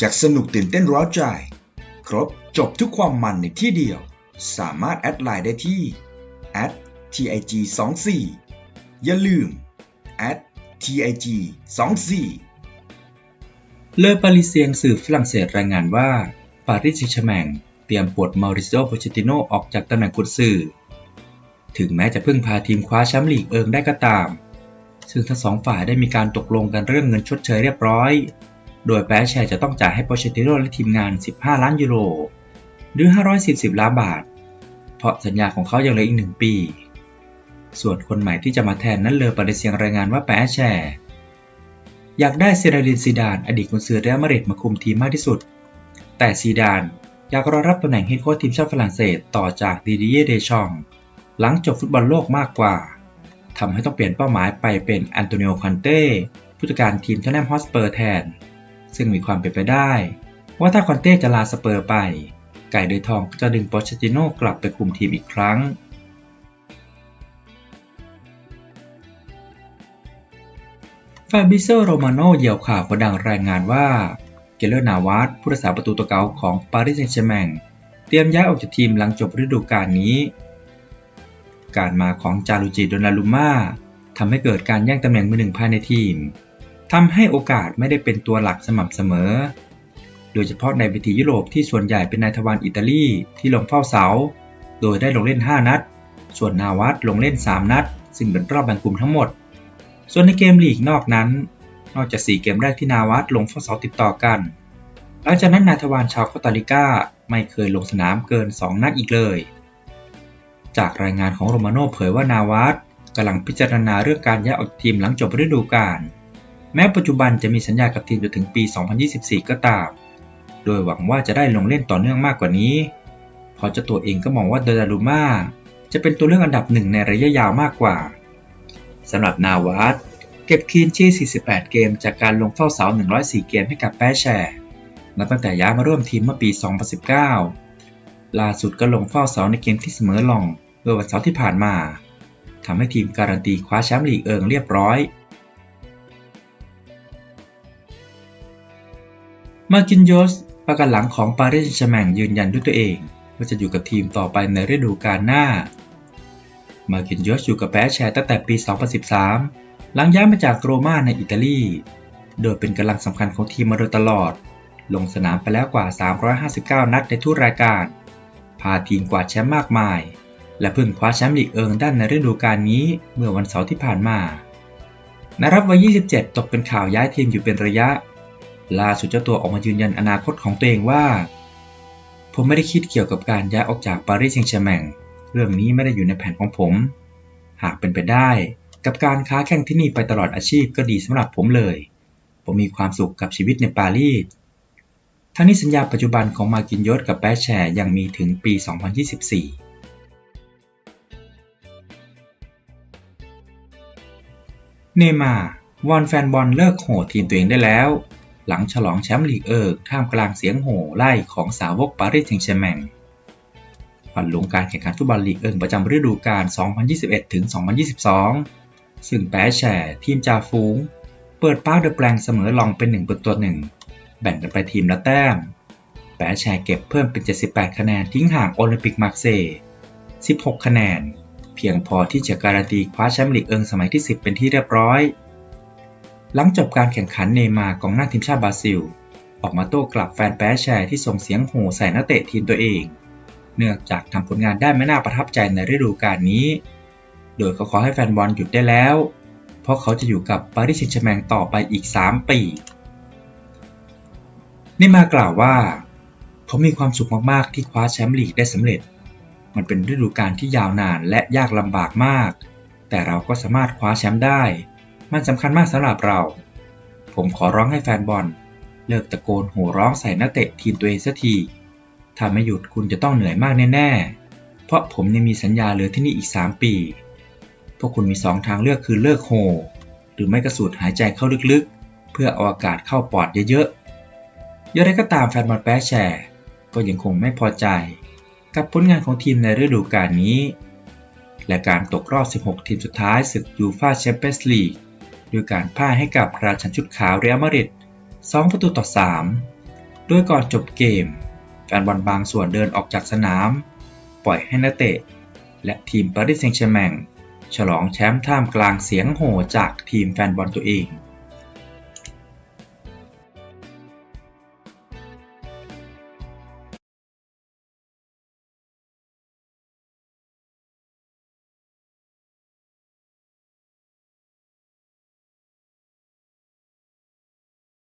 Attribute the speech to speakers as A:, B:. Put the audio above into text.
A: จากสนุกตื่นเต้นร้าวใจ ครบจบทุกความมันในที่เดียว สามารถแอดไลน์ได้ที่ @tig 2 4 อย่าลืม @tig 2 4
B: เลอปาริเซียงสื่อฝรั่งเศสรายงานว่าปารีสแซงต์แชร์แมงเตรียมปลดมาริโซโปเชติโนออกจากตำแหน่งกุนซือถึงแม้จะเพึ่งพาทีมคว้าแชมป์ลีกเอิงได้ก็ตาม ซึ่งทั้งสองฝ่ายได้มีการตกลงกันเรื่องเงินชดเชยเรียบร้อย โดยแปรแชร์จะต้องจ่ายให้โปเชติโนและทีมงาน 15 ล้านยูโร หรือ 540 ล้านบาท เพราะสัญญาของเขายังเหลืออีกหนึ่งปี ส่วนคนใหม่ที่จะมาแทนนั้นเลอปาริเซียงรายงานว่าแปรแชร์ อยากได้เซราลินซีดาน อดีตกุนซือเรอัลมาดริดมาคุมทีมมากที่สุด แต่ซีดานอยากรอรับตำแหน่งเฮดโค้ชทีมชาติฝรั่งเศสต่อจากดิดิเยเดชอง หลังจบฟุตบอลโลกมากกว่าทำให้ต้องเปลี่ยนเป้าหมายไปเป็นอันโตนิโอคอนเต้ผู้จัดการทีมเทนแนมฮอสเปอร์แทน ซึ่งมีความเป็นไปได้ ว่าถ้าคอนเต้จะลาสเปอร์ไป ไก่เดยทองจะดึงโปเชติโน่กลับไปคุมทีมอีกครั้ง ฟาบิโซโรมาโนเหยี่ยวข่าวคนดังรายงานว่า เกเลอร์นาวาสผู้รักษาประตูตัวเก่าของปารีสแซงต์แชร์แมงเตรียมย้ายออกจากทีมหลังจบฤดูกาลนี้ การมาของจารุจิโดนาลุม่าทำให้เกิดการแย่งตำแหน่งมือหนึ่งภายในทีม ทำให้โอกาสไม่ได้เป็นตัวหลักสม่ำเสมอ โดยเฉพาะในเวทียุโรปที่ส่วนใหญ่เป็นนายทวารอิตาลีที่ลงเฝ้าเสา โดยได้ลงเล่น 5 นัด ส่วนนาวัตลงเล่น 3 นัด ซึ่งเป็นรอบแบ่งกลุ่มทั้งหมด ส่วนในเกมลีกนอกนั้น นอกจาก 4 เกมแรกที่นาวัตลงเฝ้าเสาติดต่อกัน หลังจากนั้นนายทวารชาวโคตาริกาไม่เคยลงสนามเกิน 2 นัดอีกเลย จากรายงานของโรมาโน่เผยว่านาวัตกำลังพิจารณาเรื่องการย้ายออกทีมหลังจบฤดูกาล แม้ปัจจุบันจะมีสัญญากับทีมจนถึงปี 2024 ก็ตาม โดยหวังว่าจะได้ลงเล่นต่อเนื่องมากกว่านี้พราะเจ้าตัวเองก็มองว่าเดลารูมาจะเป็นตัวเลือกอันดับหนึ่งในระยะยาวมากกว่า สำหรับนาวัตเก็บคีนชี48 เกม จากการลงเฝ้าเสา 104 เกมให้กับแปแชร์นับตั้งแต่ย้ายมาร่วมทีมเมื่อปี 2019 ล่าสุดก็ลงเฝ้าเสาในเกมที่เสมอลองเมื่อวันเสาร์ที่ผ่านมาทำให้ทีมการันตีคว้าแชมป์ลีกเอิงเรียบร้อย มาร์กินโยสประกันหลังของปารีสแซงต์แชร์แมงยืนยันด้วยตัวเองว่าจะอยู่กับทีมต่อไปในฤดูกาลหน้า มาร์กินโยสอยู่กับแปแชร์ตั้งแต่ปี 2013 หลังย้ายมาจากโรม่าในอิตาลี โดยเป็นกำลังสำคัญของทีมมาโดยตลอด ลงสนามไปแล้วกว่า 359 นัดในทุกรายการ พาทีมกวาดแชมป์มากมาย และเพิ่งคว้าแชมป์ลีกเอิงด้านในฤดูกาลนี้เมื่อวันเสาร์ที่ผ่านมานารับวัย 27 ตกเป็นข่าวย้ายทีมอยู่เป็นระยะ ล่าสุดเจ้าตัวออกมายืนยันอนาคตของตัวเองว่า ผมไม่ได้คิดเกี่ยวกับการย้ายออกจากปารีสแซงต์แชร์แมงเรื่องนี้ไม่ได้อยู่ในแผนของผม หากเป็นไปได้ กับการค้าแข่งที่นี่ไปตลอดอาชีพก็ดีสำหรับผมเลย ผมมีความสุขกับชีวิตในปารีสทั้งนี้สัญญาปัจจุบันของมากินยศกับแปชแชร์ยังมีถึงปี 2024เนมา วอนแฟนบอลเลิกโห่ทีมตัวเองได้แล้ว หลังฉลองแชมป์ลีกเอิกท่ามกลางเสียงโห่ไล่ของสาวกปารีสแซงต์แชร์แมงผ่านลงการแข่งขันฟุตบอลลีกเอิงประจำฤดูกาล 2021-2022 ซึ่งแปรแชร์ทีมจ่าฟูง เปิดป้าเดอะแปลงเสมอลองเป็น 1 ประตูหนึ่ง แบ่งกันไปทีมละแต้ม แปรแชร์เก็บเพิ่มเป็น 78 คะแนนทิ้งห่างโอลิมปิกมาร์เซย์16 คะแนน เพียงพอที่จะการันตีคว้าแชมป์ลีกเอิงสมัยที่ 10 เป็นที่เรียบร้อย หลังจบการแข่งขันเนมาร์กองหน้าทีมชาติบราซิล ออกมาโต้กลับแฟนแปรแชร์ที่ส่งเสียงโห่ใส่นักเตะทีมตัวเอง เนื่องจากทำผลงานได้ไม่น่าประทับใจในฤดูกาลนี้ โดยเขาขอให้แฟนบอลหยุดได้แล้ว เพราะเขาจะอยู่กับปารีสแซงต์แชร์แมงต่อไปอีก 3 ปีเนมาร์กล่าวว่าผมมีความสุขมากๆที่คว้าแชมป์ลีกได้สำเร็จ มันเป็นฤดูกาลที่ยาวนานและยากลำบากมาก แต่เราก็สามารถคว้าแชมป์ได้ มันสำคัญมากสำหรับเรา ผมขอร้องให้แฟนบอล เลิกตะโกนโห่ร้องใส่นักเตะทีมตัวเองสักที ถ้าไม่หยุดคุณจะต้องเหนื่อยมากแน่ๆ เพราะผมยังมีสัญญาเหลือที่นี่อีก 3 ปี พวกคุณมี 2 ทางเลือกคือเลิกโห่หรือไม่กระสูดหายใจเข้าลึกๆ เพื่อเอาอากาศเข้าปอดเยอะๆอย่างไรก็ตามแฟนบอลแปรแชร์ก็ยังคงไม่พอใจ กับผลงานของทีมในฤดูกาลนี้ และการตกรอบ 16 ทีมสุดท้ายศึกยูฟาแชมเปี้ยนส์ลีก ด้วยการพ่ายให้กับราชันชุดขาวเรอัลมาดริด2 ประตูต่อ3โดยก่อนจบเกม แฟนบอลบางส่วนเดินออกจากสนาม ปล่อยให้นักเตะ และทีมปารีสแซงต์แชร์แมงฉลองแชมป์ท่ามกลางเสียงโห่จากทีมแฟนบอลตัวเอง